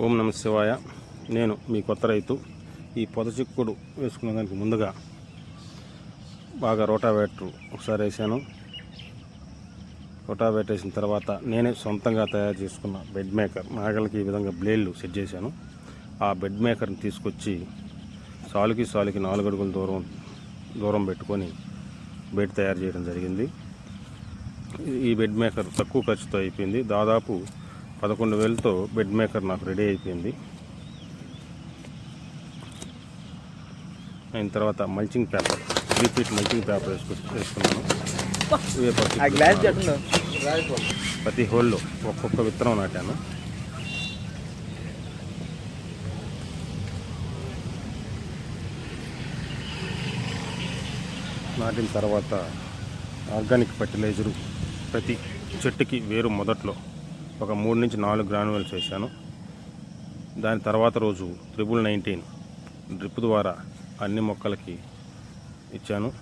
ఓం నమ శివాయ. నేను మీ కొత్త రైతు. ఈ పొద చిక్కుడు వేసుకునే దానికి ముందుగా బాగా రోటావేటర్ ఒకసారి వేసాను రోటావేటర్ వేసిన తర్వాత నేనే సొంతంగా తయారు చేసుకున్న బెడ్ మేకర్ నాగలకి ఈ విధంగా బ్లేడ్లు సెట్ చేశాను. ఆ బెడ్ మేకర్ని తీసుకొచ్చి సాలుకి సాలుకి నాలుగు అడుగుల దూరం దూరం పెట్టుకొని బెడ్ తయారు చేయడం జరిగింది. ఈ బెడ్ మేకర్ తక్కువ ఖర్చుతో అయిపోయింది. దాదాపు పదకొండు వేలతో బెడ్ మేకర్ నాకు రెడీ అయిపోయింది. అయిన తర్వాత mulching paper three feet mulching paper వేసుకు వేసుకున్నాను. ప్రతి హోల్లో ఒక్కొక్క విత్తనం నాటాను. నాటిన తర్వాత ఆర్గానిక్ ఫర్టిలైజరు ప్రతి చెట్టుకి వేరు మొదట్లో ఒక మూడు నుంచి నాలుగు గ్రానువల్స్ వేసాను దాని తర్వాత రోజు త్రిబుల్ నైన్టీన్ డ్రిప్ ద్వారా అన్ని మొక్కలకి ఇచ్చాను.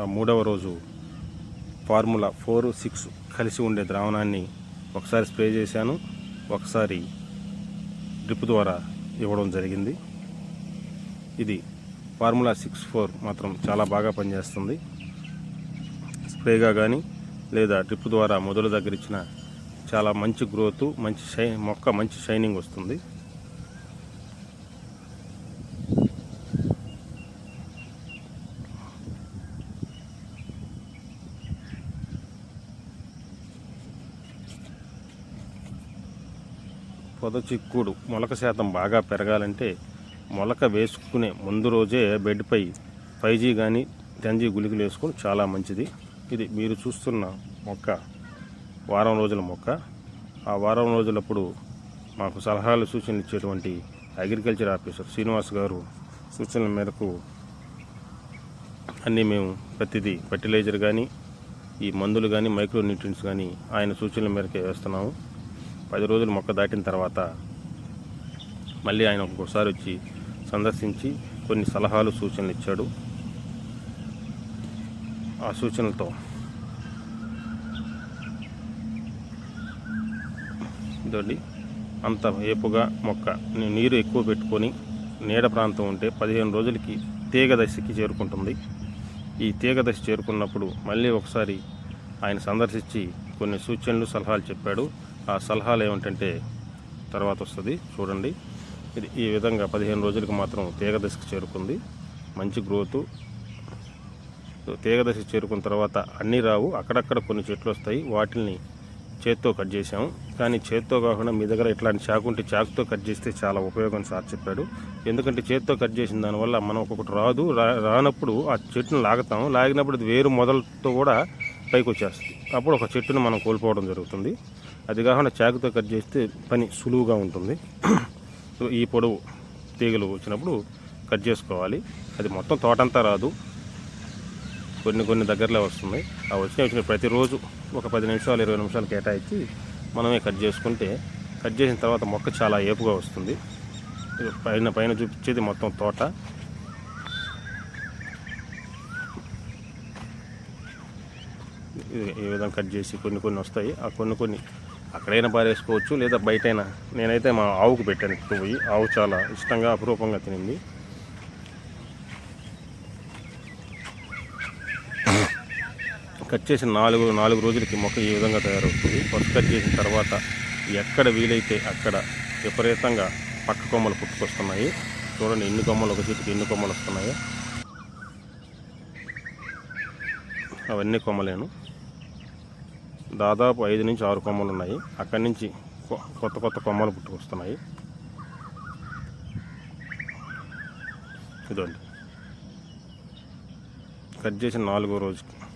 ఆ మూడవ రోజు ఫార్ములా ఫోర్ సిక్స్ కలిసి ఉండే ద్రావణాన్ని ఒకసారి స్ప్రే చేశాను. ఒకసారి డ్రిప్ ద్వారా ఇవ్వడం జరిగింది. ఇది ఫార్ములా సిక్స్ ఫోర్ మాత్రం చాలా బాగా పనిచేస్తుంది. స్ప్రేగా కానీ లేదా డ్రిప్ ద్వారా మొదలు దగ్గర ఇచ్చిన చాలా మంచి గ్రోత్ మంచి షై మొక్క మంచి షైనింగ్ వస్తుంది. పొద చిక్కుడు మొలక శాతం బాగా పెరగాలంటే మొలక వేసుకునే ముందు రోజే బెడ్పై ఫైవ్ జీ కానీ టెన్ జీ గుళికలు వేసుకుని చాలా మంచిది. ఇది మీరు చూస్తున్న మొక్క వారం రోజుల మొక్క. ఆ వారం రోజులప్పుడు మాకు సలహాలు సూచనలు ఇచ్చేటువంటి అగ్రికల్చర్ ఆఫీసర్ శ్రీనివాస్ గారు సూచనల మేరకు అన్నీ మేము ప్రతిదీ ఫర్టిలైజర్ కానీ ఈ మందులు కానీ మైక్రో న్యూట్రియన్స్ కానీ ఆయన సూచనల మేరకే వేస్తున్నాము. పది రోజులు మొక్క దాటిన తర్వాత మళ్ళీ ఆయన ఒక్కొక్కసారి వచ్చి సందర్శించి కొన్ని సలహాలు సూచనలు ఇచ్చాడు. ఆ సూచనలతో. ఇదండి అంత ఏపుగా మొక్క. నీరు ఎక్కువ పెట్టుకొని నీడ ప్రాంతం ఉంటే పదిహేను రోజులకి తీగ దశకి చేరుకుంటుంది. ఈ తీగ దశ చేరుకున్నప్పుడు మళ్ళీ ఒకసారి ఆయన సందర్శించి కొన్ని సూచనలు సలహాలు చెప్పాడు. ఆ సలహాలు ఏమిటంటే తర్వాత వస్తుంది. చూడండి. ఇది ఈ విధంగా పదిహేను రోజులకు మాత్రం తీగ దశకు చేరుకుంది. మంచి గ్రోతు తీగదశ చేరుకున్న తర్వాత అన్నీ రావు. అక్కడక్కడ కొన్ని చెట్లు వస్తాయి. వాటిని చేత్తో కట్ చేసాము కానీ చేత్తో కాకుండా మీ దగ్గర ఇట్లాంటి చాకు ఉంటే చాకుతో కట్ చేస్తే చాలా ఉపయోగం సార్ చెప్పాడు. ఎందుకంటే చేత్తో కట్ చేసిన దానివల్ల మనం ఒక్కొక్కటి రాదు. రా- రానప్పుడు ఆ చెట్టును లాగుతాం లాగినప్పుడు అది వేరు మొదలతో కూడా పైకి వచ్చేస్తుంది. అప్పుడు ఒక చెట్టును మనం కోల్పోవడం జరుగుతుంది. అది కాకుండా చాకుతో కట్ చేస్తే పని సులువుగా ఉంటుంది. సో ఈ పొడవు తీగలు వచ్చినప్పుడు కట్ చేసుకోవాలి. అది మొత్తం తోటంతా రాదు. కొన్ని కొన్ని దగ్గరలో వస్తుంది. ఆ వచ్చిన వచ్చిన ప్రతిరోజు ఒక పది నిమిషాలు ఇరవై నిమిషాలు కేటాయించి మనమే కట్ చేసుకుంటే కట్ చేసిన తర్వాత మొక్క చాలా ఏపుగా వస్తుంది. పైన పైన చూపించేది మొత్తం తోట. ఈ విధంగా కట్ చేసి కొన్ని కొన్ని వస్తాయి. ఆ కొన్ని కొన్ని అక్కడైనా పారేసుకోవచ్చు లేదా బయటైనా. నేనైతే మా ఆవుకు పెట్టాను పోయి. ఆవు చాలా ఇష్టంగా అపురూపంగా తినింది. కట్ చేసిన నాలుగు నాలుగు రోజులకి మొక్క ఈ విధంగా తయారవుతుంది? ఫస్ట్ కట్ చేసిన తర్వాత ఎక్కడ వీలైతే అక్కడ విపరీతంగా పక్క కొమ్మలు పుట్టుకొస్తున్నాయి. చూడండి ఎన్ని కొమ్మలు ఒక చెట్టుకి ఎన్ని కొమ్మలు వస్తున్నాయో. అవన్నీ కొమ్మలేను. దాదాపు ఐదు నుంచి ఆరు కొమ్మలు ఉన్నాయి. అక్కడి నుంచి కొ- కొత్త కొత్త కొమ్మలు పుట్టుకొస్తున్నాయి. ఇదండి కట్ చేసిన నాలుగో రోజుకి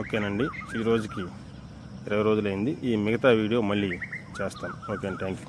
ఓకేనండి. ఈ రోజుకి ఇరవై రోజులైంది. ఈ మిగతా వీడియో మళ్ళీ చేస్తాను ఓకే థ్యాంక్ యూ